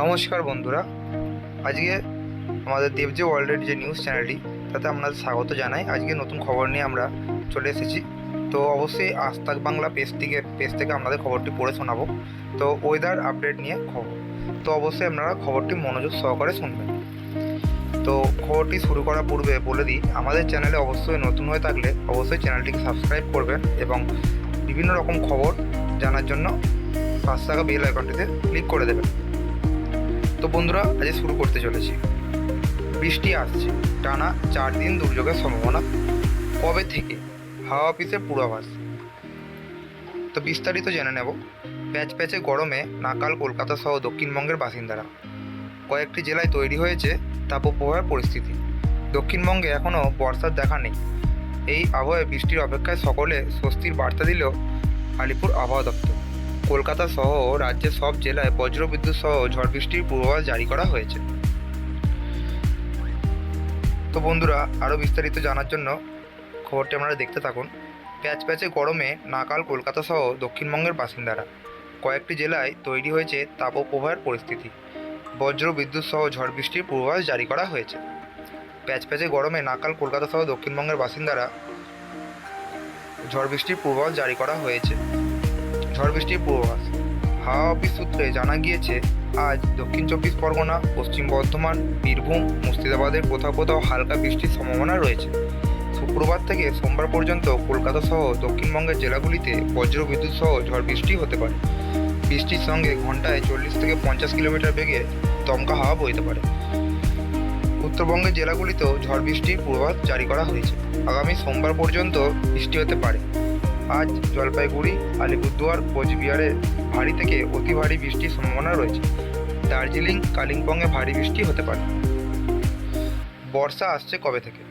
নমস্কার বন্ধুরা। আজকে আমাদের দেবজে ওয়ার্ল্ডের যে নিউজ চ্যানেলটি, তাতে আপনাদের স্বাগত জানাই। আজকে নতুন খবর নিয়ে আমরা চলে এসেছি। তো অবশ্যই আস্তাক বাংলা পেজ থেকে পেজ থেকে আপনাদের খবরটি পড়ে শোনাবো। তো ওয়েদার আপডেট নিয়ে খবর। তো অবশ্যই আপনারা খবরটি মনোযোগ সহকারে শুনবেন। তো খবরটি শুরু করার পূর্বে বলে দিই, আমাদের চ্যানেলে অবশ্যই নতুন হয়ে থাকলে অবশ্যই চ্যানেলটিকে সাবস্ক্রাইব করবেন এবং বিভিন্ন রকম খবর জানার জন্য পাঁচ টাকা বেল আইকনটিতে ক্লিক করে দেবেন। তো বন্ধুরা আজ শুরু করতে চলেছি। বৃষ্টি আসছে। টানা চার দিন দুর্যোগের সম্ভাবনা। কবে থেকে? হাওয়া অফিসের পূর্বাভাস। তো বিস্তারিত জেনে নেব। প্যাচ প্যাচে গরমে নাকাল কলকাতা সহ দক্ষিণবঙ্গের বাসিন্দারা। কয়েকটি জেলায় তৈরি হয়েছে তাপপ্রবাহের পরিস্থিতি। দক্ষিণবঙ্গে এখনও বর্ষার দেখা নেই। এই আবহাওয়ায় বৃষ্টির অপেক্ষায় সকলে স্বস্তির বার্তা দিল আলিপুর আবহাওয়া দপ্তর। কলকাতা সহ রাজ্যের সব জেলায় বজ্রবিদ্যুৎ সহ ঝড় বৃষ্টির পূর্বাভাস জারি করা হয়েছে। তো বন্ধুরা আরও বিস্তারিত জানার জন্য খবরটি আপনারা দেখতে থাকুন। প্যাচ প্যাচে গরমে নাকাল কলকাতা সহ দক্ষিণবঙ্গের বাসিন্দারা। কয়েকটি জেলায় তৈরি হয়েছে তাপপ্রবাহের পরিস্থিতি। বজ্র বিদ্যুৎ সহ ঝড় বৃষ্টির পূর্বাভাস জারি করা হয়েছে। প্যাচ প্যাচে গরমে নাকাল কলকাতা সহ দক্ষিণবঙ্গের বাসিন্দারা ঝড় বৃষ্টির পূর্বাভাস জারি করা হয়েছে। ঝড় বৃষ্টির পূর্বাভাস হাওয়া অফিস সূত্রে জানা গিয়েছে, আজ দক্ষিণ চব্বিশ পরগনা, পশ্চিম বর্ধমান, বীরভূম, মুর্শিদাবাদের কোথাও কোথাও হালকা বৃষ্টির সম্ভাবনা রয়েছে। শুক্রবার থেকে সোমবার পর্যন্ত কলকাতা সহ দক্ষিণবঙ্গের জেলাগুলিতে বজ্র বিদ্যুৎ সহ ঝড় বৃষ্টি হতে পারে। বৃষ্টির সঙ্গে ঘন্টায় চল্লিশ থেকে পঞ্চাশ কিলোমিটার বেগে দমকা হাওয়া বইতে পারে। উত্তরবঙ্গের জেলাগুলিতেও ঝড় বৃষ্টির পূর্বাভাস জারি করা হয়েছে। আগামী সোমবার পর্যন্ত বৃষ্টি হতে পারে। আজ জলপাইগুড়ি, আলিপুরদুয়ার, কোচবিহারে ভারী থেকে অতি ভারী বৃষ্টির সম্ভাবনা রয়েছে। দার্জিলিং, কালিম্পংয়ে ভারী বৃষ্টি হতে পারে। বর্ষা আসছে কবে থেকে?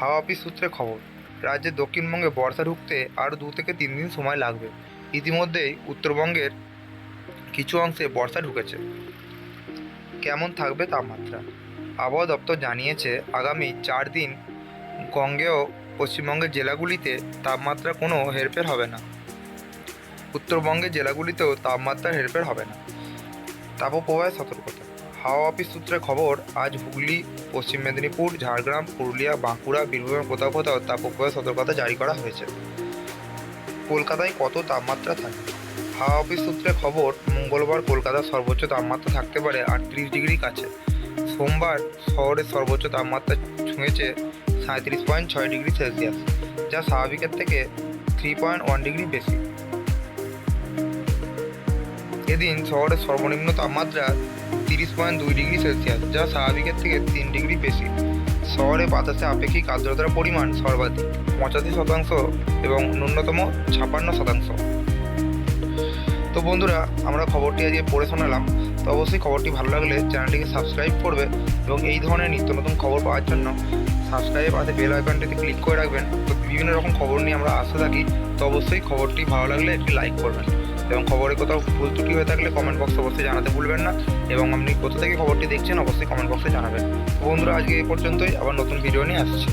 হাওয়া অফিস সূত্রে খবর রাজ্যে দক্ষিণবঙ্গে বর্ষা ঢুকতে আরও দু থেকে তিন দিন সময় লাগবে। ইতিমধ্যেই উত্তরবঙ্গের কিছু অংশে বর্ষা ঢুকেছে। কেমন থাকবে তাপমাত্রা? আবহাওয়া দপ্তর জানিয়েছে, আগামী চার দিন গঙ্গেয় পশ্চিমবঙ্গের জেলাগুলিতে তাপমাত্রা কোনো হেরফের হবে না। উত্তরবঙ্গের জেলাগুলিতেও তাপমাত্রার হেরফের হবে না। তাপপ্রবাহের সতর্কতা। হাওয়া অফিস সূত্রে খবর, আজ হুগলি, পশ্চিম মেদিনীপুর, ঝাড়গ্রাম, পুরুলিয়া, বাঁকুড়া, বীরভূমের কোথাও কোথাও তাপপ্রবাহের সতর্কতা জারি করা হয়েছে। কলকাতায় কত তাপমাত্রা থাকে? হাওয়া অফিস সূত্রে খবর, মঙ্গলবার কলকাতার সর্বোচ্চ তাপমাত্রা থাকতে পারে আটত্রিশ ডিগ্রি কাছে। সোমবার শহরের সর্বোচ্চ তাপমাত্রা ছুঁয়েছে সাঁত্রিশ পয়েন্ট ছয় ডিগ্রি সেলসিয়াস, যা স্বাভাবিকের থেকে থ্রি পয়েন্ট ওয়ান ডিগ্রি বেশি। এদিন শহরের সর্বনিম্ন তাপমাত্রা তিরিশ পয়েন্ট দুই ডিগ্রি সেলসিয়াস, যা স্বাভাবিকের থেকে তিন ডিগ্রি বেশি। শহরে বাতাসে আপেক্ষিক আর্দ্রতার পরিমাণ সর্বাধিক, পঁচাশি শতাংশ এবং ন্যূনতম ছাপান্ন শতাংশ। তো বন্ধুরা, আমরা খবরটি আজকে পড়ে শোনালাম। তো অবশ্যই খবরটি ভালো লাগলে চ্যানেলটিকে সাবস্ক্রাইব করবে এবং এই ধরনের নিত্য নতুন খবর পাওয়ার জন্য সাবস্ক্রাইব আছে বেল আইকনটিতে ক্লিক করে রাখবেন। তো বিভিন্ন রকম খবর নিয়ে আমরা আসতে থাকি, তো অবশ্যই খবরটি ভালো লাগলে একটি লাইক করবেন। এবং খবরে কোথাও ভুল ত্রুটি হয়ে থাকলে কমেন্ট বক্সে অবশ্যই জানাতে ভুলবেন না। এবং আপনি কোথা থেকে খবরটি দেখছেন, অবশ্যই কমেন্ট বক্সে জানাবেন। বন্ধুরা, আজকে এই পর্যন্তই। আবার নতুন ভিডিও নিয়ে আসছি।